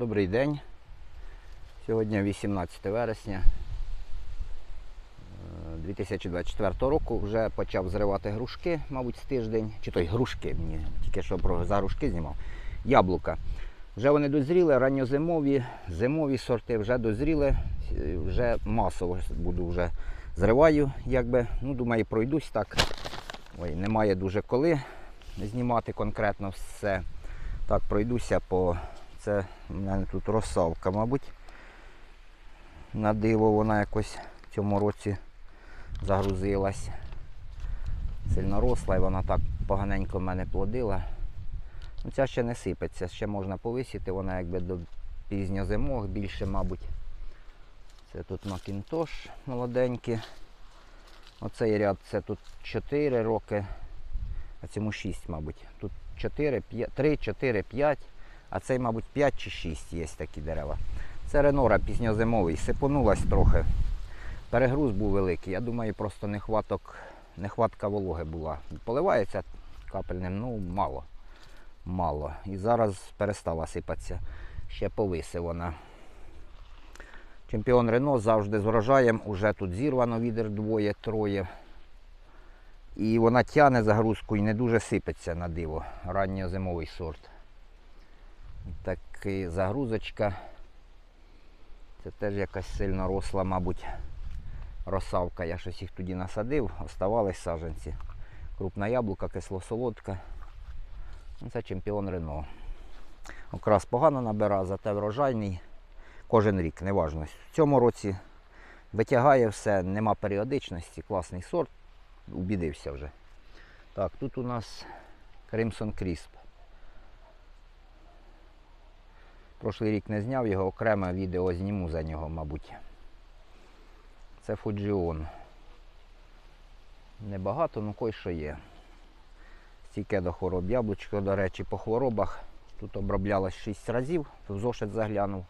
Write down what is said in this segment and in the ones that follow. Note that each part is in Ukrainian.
Добрий день. Сьогодні 18 вересня е, 2024 року. Вже почав зривати грушки, мабуть, з тиждень. Чи той грушки мені тільки що за грушки знімав. Яблука. Вже вони дозріли, ранньозимові, зимові сорти вже дозріли, е, вже масово буду вже зриваю, якби. Ну, думаю, пройдусь так. Ой, немає дуже коли знімати конкретно все. Так, пройдуся по. Це в мене тут розсавка, мабуть. На диво вона якось в цьому році загрузилась. Сильно росла і вона так поганенько в мене плодила. Ну, ця ще не сипеться, ще можна повисіти, вона якби до пізньозимох більше, мабуть. Це тут Макінтош молоденький. Оцей ряд це тут 4 роки, а цьому 6, мабуть. Тут 4, 5, 3, 4, 5, а цей, мабуть, 5 чи 6 є такі дерева. Це Ренора пізньозимовий, сипонулась трохи. Перегруз був великий. Я думаю, просто нехваток, нехватка вологи була. Поливається капельним, ну мало. Мало. І зараз перестала сипатися. Ще повиси вона. Чемпіон Рено завжди з врожаєм. Уже тут зірвано відер двоє, троє. І вона тягне загрузку і не дуже сипеться на диво. Ранньозимовий сорт. Такий загрузочка. Це теж якась сильно росла, мабуть, росавка. Я щось їх тоді насадив, оставались саджанці. Крупна яблука, кисло-солодка. Ну, Це чемпіон Рено. Окрас погано набира, зате врожайний. Кожен рік, неважно. В цьому році витягає все, нема періодичності, класний сорт. Убідився вже. Так, тут у нас Crimson Crisp. Прошлий рік не зняв його, окреме відео зніму за нього, мабуть. Це Фуджіон. Небагато, ну кой що є. Стійке до хвороб яблучко, до речі, по хворобах. Тут оброблялось 6 разів, в зошит заглянув.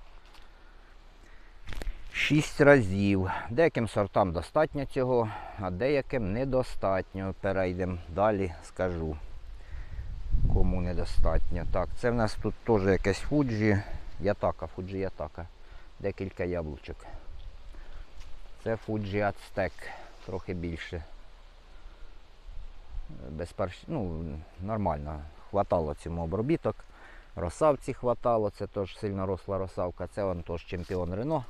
6 разів. Деяким сортам достатньо цього, а деяким недостатньо. Перейдемо далі, скажу. Кому недостатньо. Так, це в нас тут теж якесь фуджі. Ятака, фуджі ятака. Декілька яблучок. Це фуджі ацтек, трохи більше. Без парш... ну, нормально. Хватало цьому обробіток. Росавці хватало, це теж сильно росла росавка. Це он теж чемпіон Рено.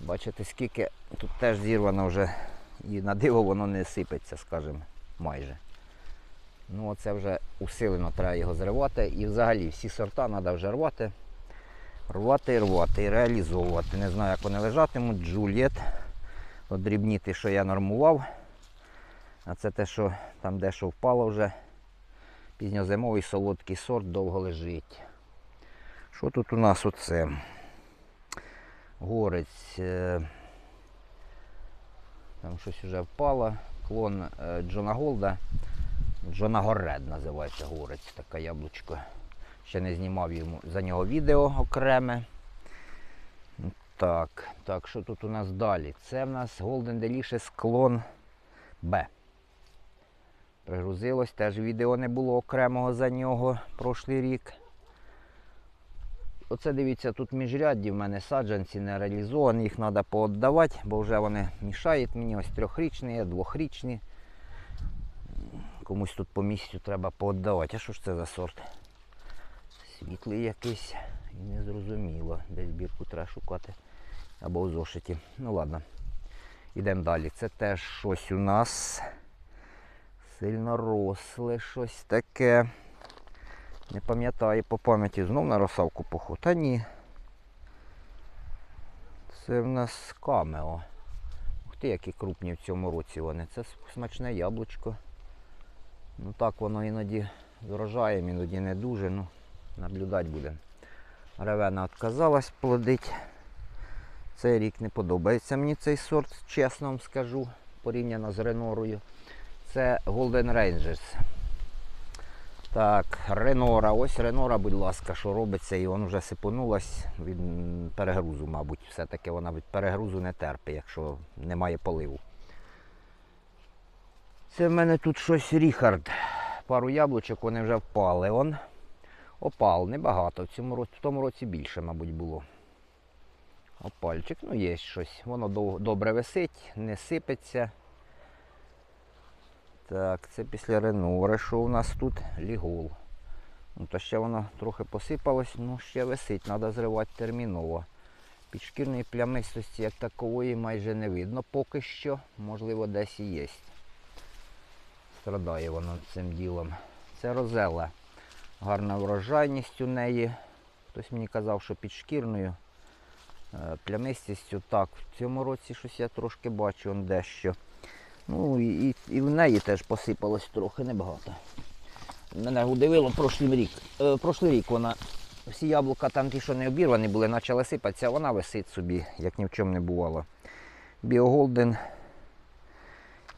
Бачите, скільки тут теж зірвано вже і на диво воно не сипеться, скажімо, майже. Ну оце вже усилено треба його зривати. І взагалі всі сорта треба вже рвати. Рвати і рвати і реалізовувати. Не знаю, як вони лежатимуть. Джульєт. От дрібніти, що я нормував. А це те, що там дещо впало вже. Пізньозимовий солодкий сорт довго лежить. Що тут у нас оце? Горець. е, Там щось вже впало. Клон е, Джона Голда. Джона Горед називається горець, таке яблучко. Ще не знімав йому за нього відео окреме. Так, так, що тут у нас далі? Це в нас Golden Delicious клон Б. Пригрузилось, теж відео не було окремого за нього прошлий рік. Оце дивіться, тут міжрядді в мене саджанці не реалізовані, їх треба пооддавати, бо вже вони мішають мені. Ось трьохрічні, є, двохрічні. Комусь тут по місцю треба пооддавати. А що ж це за сорт? Світлий якийсь і незрозуміло. Десь бірку треба шукати. Або в зошиті. Ну ладно. Йдемо далі. Це теж щось у нас сильно росле, щось таке. Не пам'ятаю по пам'яті знов на розсавку поход. Та ні. Це в нас камео. Ух ти, які крупні в цьому році вони. Це смачне яблучко. Ну так воно іноді з іноді не дуже, ну, наблюдати будемо. Ревена відказалась плодить. Цей рік не подобається мені цей сорт, чесно вам скажу, порівняно з Ренорою. Це Golden Rangers. Так, Ренора. Ось Ренора, будь ласка, що робиться, і вона вже сипонулась від перегрузу, мабуть. Все-таки вона від перегрузу не терпить, якщо немає поливу. Це в мене тут щось Ріхард. Пару яблучок, вони вже впали. Он. Опал небагато. В цьому році, в тому році більше, мабуть, було. Опальчик, ну є щось. Воно добре висить, не сипеться. Так, це після Ренори, що у нас тут лігол. Ну, то ще воно трохи посипалось, ну ще висить, треба зривати терміново. Підшкірної плямистості як такової майже не видно поки що. Можливо, десь і є. Страдає воно цим ділом. Це розела. Гарна врожайність у неї. Хтось мені казав, що підшкірною. Е, Плямистістю так, в цьому році щось я трошки бачу он дещо. Ну і, і, в неї теж посипалось трохи небагато. Мене удивило прошлий рік. Е, прошлий рік вона. Всі яблука там ті, що не обірвані були, почали сипатися, вона висить собі, як ні в чому не бувало. Біоголден,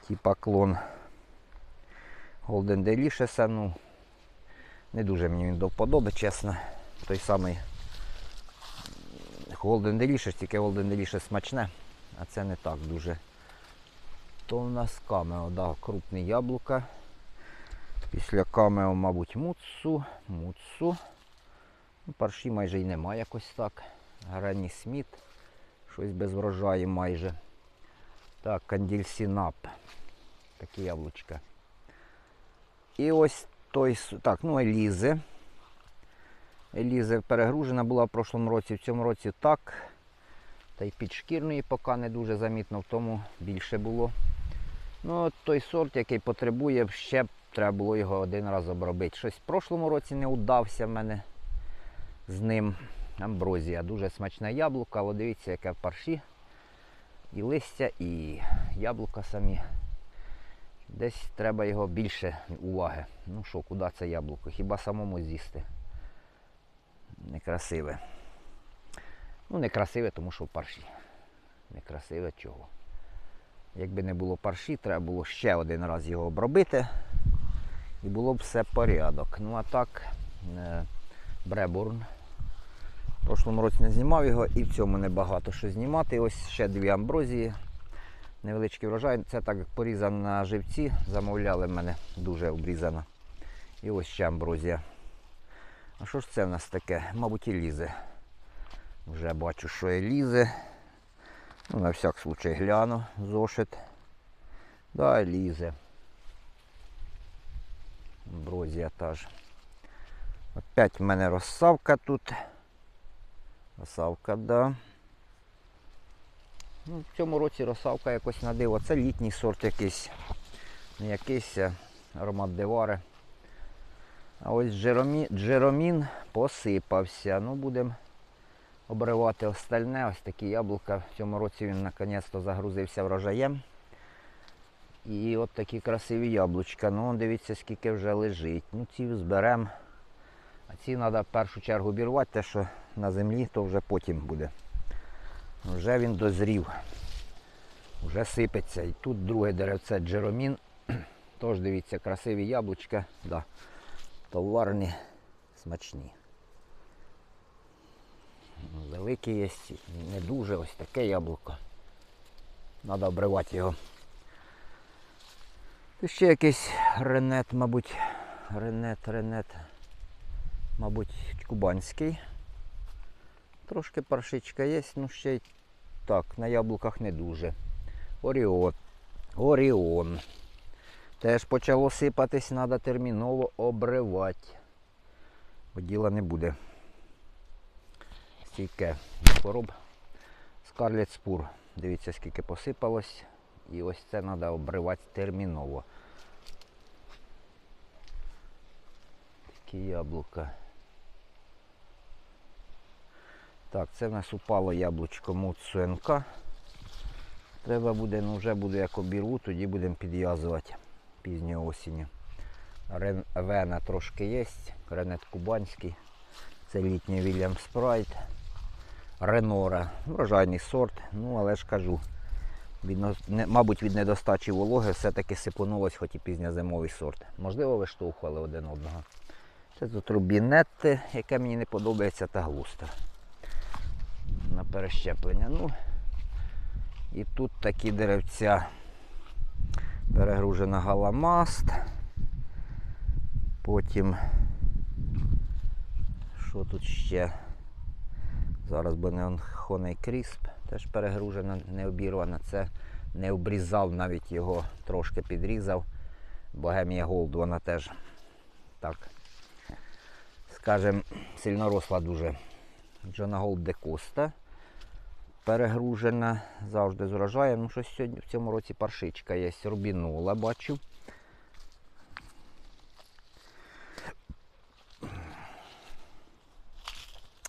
типа клон Голден Delicious, ну не дуже мені він до чесно. Той самий Golden Delicious, тільки Golden Delicious смачне, а це не так дуже. То в нас камео, да, крупні яблука. Після камео, мабуть, муцу, муцу. Ну, Парші майже й нема якось так. Грані Сміт. Щось без врожаю майже. Так, кандільсінап. Такі яблучка. І ось той. Так, ну Елізи. Елізи перегружена була в прошлому році, в цьому році так. Та й підшкірної поки не дуже замітно, в тому більше було. Ну, той сорт, який потребує, ще б треба було його один раз обробити. Щось в прошлому році не удався в мене з ним. Амброзія. Дуже смачне яблуко, але дивіться, яке в парші. І листя, і яблука самі. Десь треба його більше уваги. Ну що, куди це яблуко? Хіба самому з'їсти? Некрасиве. Ну, некрасиве, тому що парші. Некрасиве чого. Якби не було парші, треба було ще один раз його обробити. І було б все порядок. Ну а так, е, Бребурн. В прошлому році не знімав його і в цьому небагато що знімати. Ось ще дві амброзії. Невеличкий врожай. Це так порізано на живці. Замовляли в мене дуже обрізано. І ось ще амброзія. А що ж це в нас таке? Мабуть, і лізе. Вже бачу, що і лізе. Ну, на всяк случай гляну зошит. Да, лізе. Амброзія та ж. Опять в мене розсавка тут. Розсавка, да. Ну, в цьому році розсавка якось на диво. Це літній сорт якийсь. Не якийсь аромат девари. А ось джеромі, джеромін посипався. Ну, будемо обривати остальне. Ось такі яблука. В цьому році він наконець-то загрузився врожаєм. І от такі красиві яблучка. Ну, дивіться, скільки вже лежить. Ну, ці зберемо. А ці треба в першу чергу обірвати, те, що на землі, то вже потім буде. Вже він дозрів. Вже сипеться. І тут друге деревце джеромін. Тож дивіться, красиві яблучка. Да. Товарні, смачні. Великі є, не дуже ось таке яблуко. Треба обривати його. Тут ще якийсь ренет, мабуть. Ренет, ренет. Мабуть, кубанський. Трошки паршичка є, ну ще й так, на яблуках не дуже. Оріон. Оріон. Теж почало сипатись, треба терміново обривати. Бо діла не буде. Стійке хвороб. Скарлет спур. Дивіться, скільки посипалось. І ось це треба обривати терміново. Такі яблука. Так, це в нас упало яблучко Муцуенка. Треба буде, ну вже буде як обірву, тоді будемо підв'язувати пізньою осінню. Рен, вена трошки є, ренет кубанський. Це літній Вільям Спрайт. Ренора. Врожайний сорт, ну але ж кажу. Від, не- мабуть, від недостачі вологи все-таки сипонулось, хоч і пізньозимовий сорт. Можливо, виштовхували один одного. Це тут рубінетти, яке мені не подобається, та глустер на перещеплення. Ну, і тут такі деревця. Перегружена галамаст. Потім Що тут ще? Зараз он Honey Crisp, теж перегружена, не обірвана. Це не обрізав, навіть його трошки підрізав. Богемія Голд, вона теж так, скажем, сильно росла дуже. Джона Голд де Коста. Перегружена завжди з урожаєм. Ну, щось сьогодні в цьому році паршичка є. Рубінола бачу.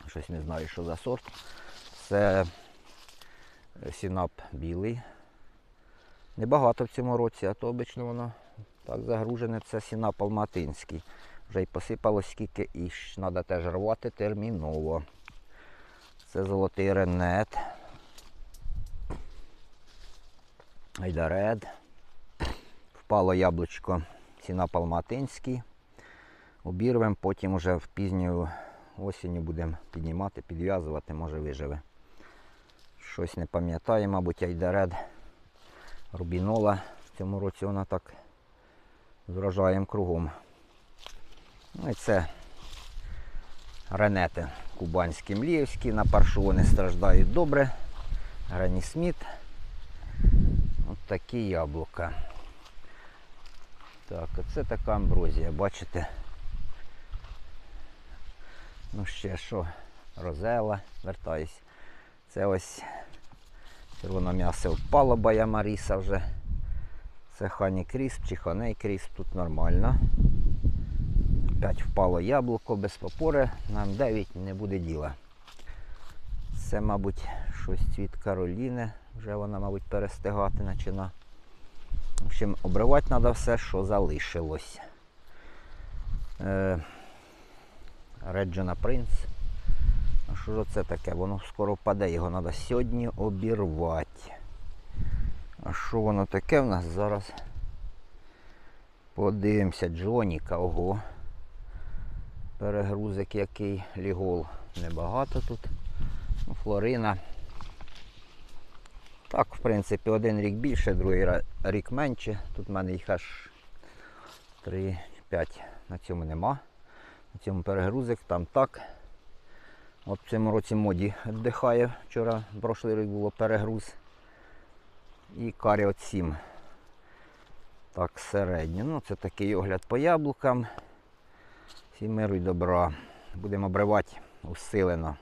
Щось не знаю, що за сорт. Це сінап білий. Небагато в цьому році, а то обично воно так загружене. Це сінап алматинський. Вже й посипалось скільки і треба теж рвати терміново. Це золотий ренет. Айдаред. Впало яблучко сінап алматинський. Обірвемо, потім вже в пізню осінню будемо піднімати, підв'язувати, може виживе. Щось не пам'ятаю, мабуть, айдаред. Рубінола. В цьому році вона так з кругом. Ну і це ренети кубанські мліївські. На паршу вони страждають добре. Грані Сміт. От такі яблука. Так, оце така амброзія, бачите? Ну ще що? Розела, вертаюсь. Це ось червоне м'ясо впало, бая Маріса вже. Це хані крісп чи ханей крісп, тут нормально. Опять впало яблуко без попори, нам 9 не буде діла. Це, мабуть, щось цвіт Кароліни, вже вона, мабуть, перестигати почина. В общем, обривати треба все, що залишилось. Е, Реджина Принц. А що ж це таке? Воно скоро впаде, його треба сьогодні обірвати. А що воно таке в нас зараз? Подивимося, Джоніка, ого. Перегрузик який, лігол небагато тут. Ну, Флорина. Так, в принципі, один рік більше, другий рік менше. Тут в мене їх аж 3-5 на цьому нема. На цьому перегрузик, там так. От в цьому році моді віддихає. Вчора, прошлий рік було перегруз. І каріот 7. Так, середньо. Ну, це такий огляд по яблукам. Всім миру й добра. Будемо обривати усилено.